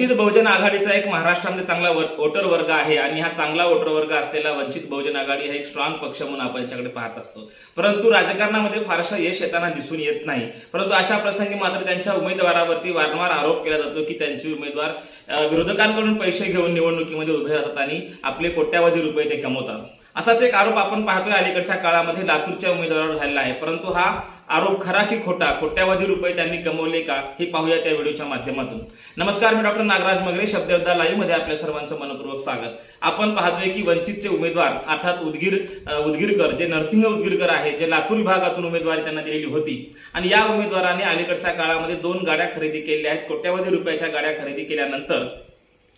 वंचित बहुजन आघाडीचा एक महाराष्ट्रामध्ये चांगला वोटर वर्ग आहे आणि हा चांगला वोटर वर्ग असलेला वंचित बहुजन आघाडी हा एक स्ट्रॉंग पक्ष म्हणून आपण याच्याकडे पाहत असतो. परंतु राजकारणामध्ये फारसं यश येताना दिसून येत नाही. परंतु अशा प्रसंगी मात्र त्यांच्या उमेदवारावरती वारंवार आरोप केला जातो की त्यांचे उमेदवार विरोधकांकडून पैसे घेऊन निवडणुकीमध्ये उभे राहतात आणि आपले कोट्यावधी रुपये ते कमवतात. असाच एक आरोप आपण पाहतोय अलीकडच्या काळामध्ये लातूरच्या उमेदवारावर झालेला आहे. परंतु हा आरोप खरा की खोटा कोट्यावधी रुपये त्यांनी कमवले का हे पाहूया त्या व्हिडिओच्या माध्यमातून. नमस्कार मी डॉक्टर नागराज मगरे शब्दयोद्धा लाईव्हमध्ये आपल्या सर्वांचं मनपूर्वक स्वागत. आपण पाहतोय की वंचितचे उमेदवार अर्थात उदगीर उदगीरकर जे नरसिंह उदगीरकर आहे जे लातूर विभागातून उमेदवारी त्यांना दिलेली होती. आणि या उमेदवाराने अलीकडच्या काळामध्ये दोन गाड्या खरेदी केल्या आहेत. कोट्यावधी रुपयाच्या गाड्या खरेदी केल्यानंतर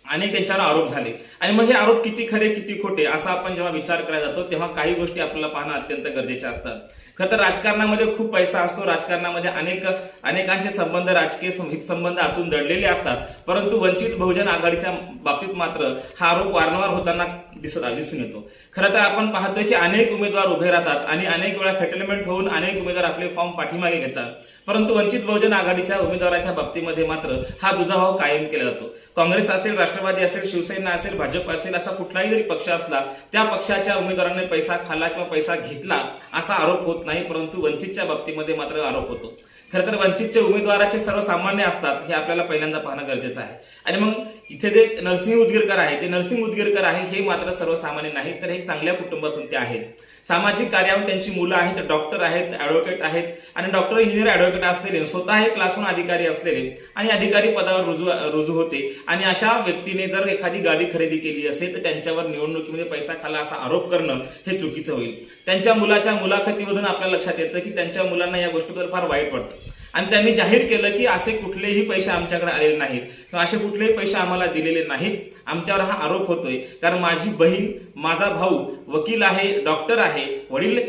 अनेक त्यांच्यावर आरोप झाले. आणि मग हे आरोप किती खरे किती खोटे असा आपण जेव्हा विचार करायला जातो तेव्हा काही गोष्टी आपल्याला पाहणं अत्यंत गरजेच्या असतात खरं तर राजकारणामध्ये खूप पैसा असतो. राजकारणामध्ये अनेक अनेकांचे संबंध राजकीय संबंध आतून दडलेले असतात. परंतु वंचित बहुजन आघाडीच्या बाबतीत मात्र हा आरोप वारंवार होताना दिसत दिसून येतो. खरं तर आपण पाहतोय की अनेक उमेदवार उभे राहतात आणि अनेक वेळा सेटलमेंट होऊन अनेक उमेदवार आपले फॉर्म पाठीमागे घेतात. परंतु वंचित बहुजन आघाडीच्या उमेदवाराच्या बाबतीमध्ये मात्र हा दुजाभाव कायम केला जातो. काँग्रेस असेल राष्ट्रवादी असेल शिवसेना असेल भाजप असेल असा कुठलाही जरी पक्ष असला त्या पक्षाच्या उमेदवाराने पैसा खाल्ला किंवा पैसा घेतला असा आरोप होत नाही परंतु वंचितच्या बाबतीमध्ये मात्र आरोप होतो. खरं तर वंचितचे उमेदवाराचे सर्वसामान्य असतात हे आपल्याला पहिल्यांदा पाहणं गरजेचं आहे. आणि मग इथे जे नरसिंह उदगीरकर आहे ते नरसिंह उदगीरकर आहे हे मात्र सर्वसामान्य नाही तर हे चांगल्या कुटुंबातून ते आहेत. सामाजिक कार्यावर त्यांची मुलं आहेत डॉक्टर आहेत ऍडव्होकेट आहेत आणि डॉक्टर इंजिनियर ऍडव्होकेट असलेले स्वतः हे क्लासहून अधिकारी असलेले आणि अधिकारी पदावर रुजू रुजू होते. आणि अशा व्यक्तीने जर एखादी गाडी खरेदी केली असेल तर त्यांच्यावर निवडणुकीमध्ये पैसा खाला असा आरोप करणं हे चुकीचं होईल. त्यांच्या मुलाच्या मुलाखतीमधून आपल्या लक्षात येतं की त्यांच्या मुलांना या गोष्टीबद्दल फार वाईट वाटतं. आणि त्यांनी जाहीर केलं की असे कुठलेही पैसे आमच्याकडे आलेले नाहीत. किंवा असे कुठलेही पैसे आम्हाला दिलेले नाहीत. आमच्यावर हा आरोप होतोय. कारण माझी बहीण माझा भाऊ वकील आहे डॉक्टर आहे वडील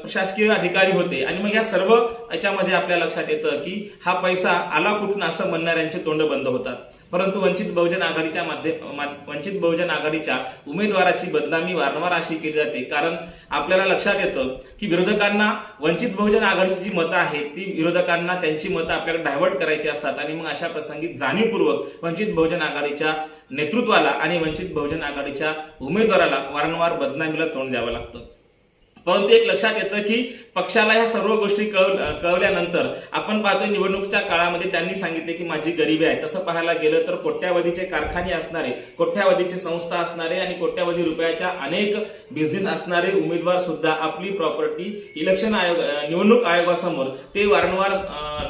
प्रशासकीय अधिकारी होते. आणि मग या सर्व याच्यामध्ये आपल्या लक्षात येतं की हा पैसा आला कुठून असं म्हणणाऱ्यांचे तोंड बंद होतात. परंतु वंचित बहुजन आघाडीच्या माध्यम वंचित बहुजन आघाडीच्या उमेदवाराची बदनामी वारंवार अशी केली जाते. कारण आपल्याला लक्षात येतं की विरोधकांना वंचित बहुजन आघाडीची जी मतं आहेत ती विरोधकांना त्यांची मतं आपल्याला डायव्हर्ट करायची असतात आणि मग अशा प्रसंगी जाणीवपूर्वक वंचित बहुजन आघाडीच्या नेतृत्वाला आणि वंचित बहुजन आघाडीच्या उमेदवाराला वारंवार बदनामीला तोंड द्यावं लागतं. परंतु एक लक्षात येतं की पक्षाला ह्या सर्व गोष्टी कळ कळवल्यानंतर आपण पाहतो निवडणुकीच्या काळामध्ये त्यांनी सांगितले की माझी गरिबी आहे. तसं पाहायला गेलं तर कोट्यावधीचे कारखाने असणारे कोट्यावधीचे संस्था असणारे आणि कोट्यावधी रुपयाच्या अनेक बिझनेस असणारे उमेदवार सुद्धा आपली प्रॉपर्टी इलेक्शन आयोग निवडणूक आयोगासमोर ते वारंवार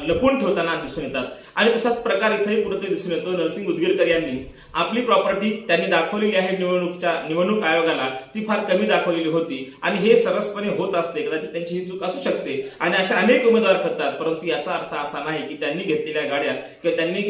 लपून ठेवताना दिसून येतात. आणि तसाच प्रकार इथेही कुठं दिसून येतो. नरसिंग उदगीरकर यांनी आपली प्रॉपर्टी त्यांनी दाखवलेली आहे निवडणूकच्या निवडणूक आयोगाला. ती फार कमी दाखवलेली होती. आणि हे सरसपणे होत असते. कदाचित त्यांची ही चूक असू शकते. आणि अशा अनेक उमेदवार करतात परंतु याचा अर्थ असा नाही की त्यांनी घेतलेल्या गाड्या किंवा त्यांनी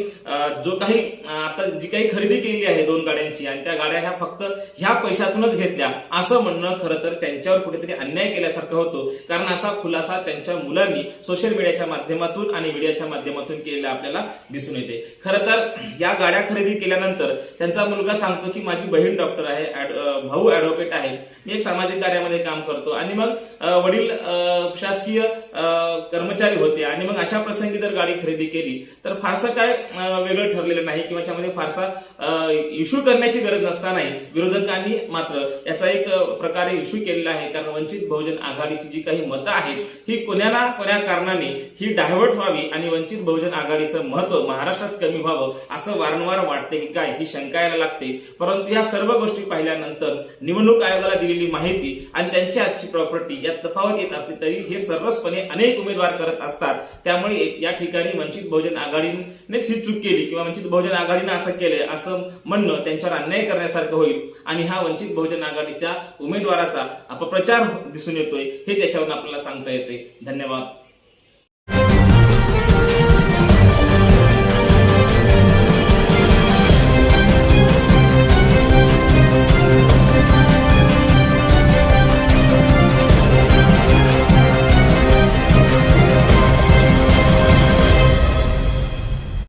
जो काही आता जी काही खरेदी केली आहे दोन गाड्यांची आणि त्या गाड्या ह्या फक्त ह्या पैशातूनच घेतल्या असं म्हणणं खरं तर त्यांच्यावर कुठेतरी अन्याय केल्यासारखं होतो. कारण असा खुलासा त्यांच्या मुलांनी सोशल मीडियाच्या माध्यमातून आणि मीडियाच्या माध्यमातून केलेला आपल्याला दिसून येते. खरं तर या गाड्या खरेदी केल्यानंतर त्यांचा मुलगा सांगतो की माझी बहीण डॉक्टर आहे भाऊ ऍडव्होकेट आहे. मी एक सामाजिक कार्यामध्ये काम करतो. आणि मग वडील अं, शासकीय अं, कर्मचारी होते. आणि मग अशा प्रसंगी जर गाडी खरेदी केली तर फारसं काय वेगळं ठरलेलं नाही किंवा त्यामध्ये फारसा इश्यू करण्याची गरज नसतानाही विरोधकांनी मात्र याचा एक प्रकारे इश्यू केलेला आहे. कारण वंचित बहुजन आघाडीची जी काही मतं आहेत ही कोण्या ना कोण्या कारणाने ही डायव्हर्ट व्हावी आणि वंचित बहुजन आघाडीचं महत्त्व महाराष्ट्रात कमी व्हावं असं वारंवार वाटते की काय ही शंका यायला लागते. परंतु या सर्व गोष्टी पाहिल्यानंतर निवडणूक आयोगाला दिलेली माहिती आणि त्यांची आजची प्रॉपर्टी यात तफावत येत असली तरी हे सर्वसपणे अनेक उमेदवार करत असतात. त्यामुळे या ठिकाणी वंचित बहुजन आघाडीने ही चूक केली किंवा वंचित बहुजन आघाडीनं असं केलंय असं म्हणणं त्यांच्यावर अन्याय करण्यासारखं होईल. आणि हा वंचित बहुजन आघाडीच्या उमेदवाराचा अपप्रचार दिसून येतोय हे त्याच्यावरून आपल्याला सांगता येते धन्यवाद.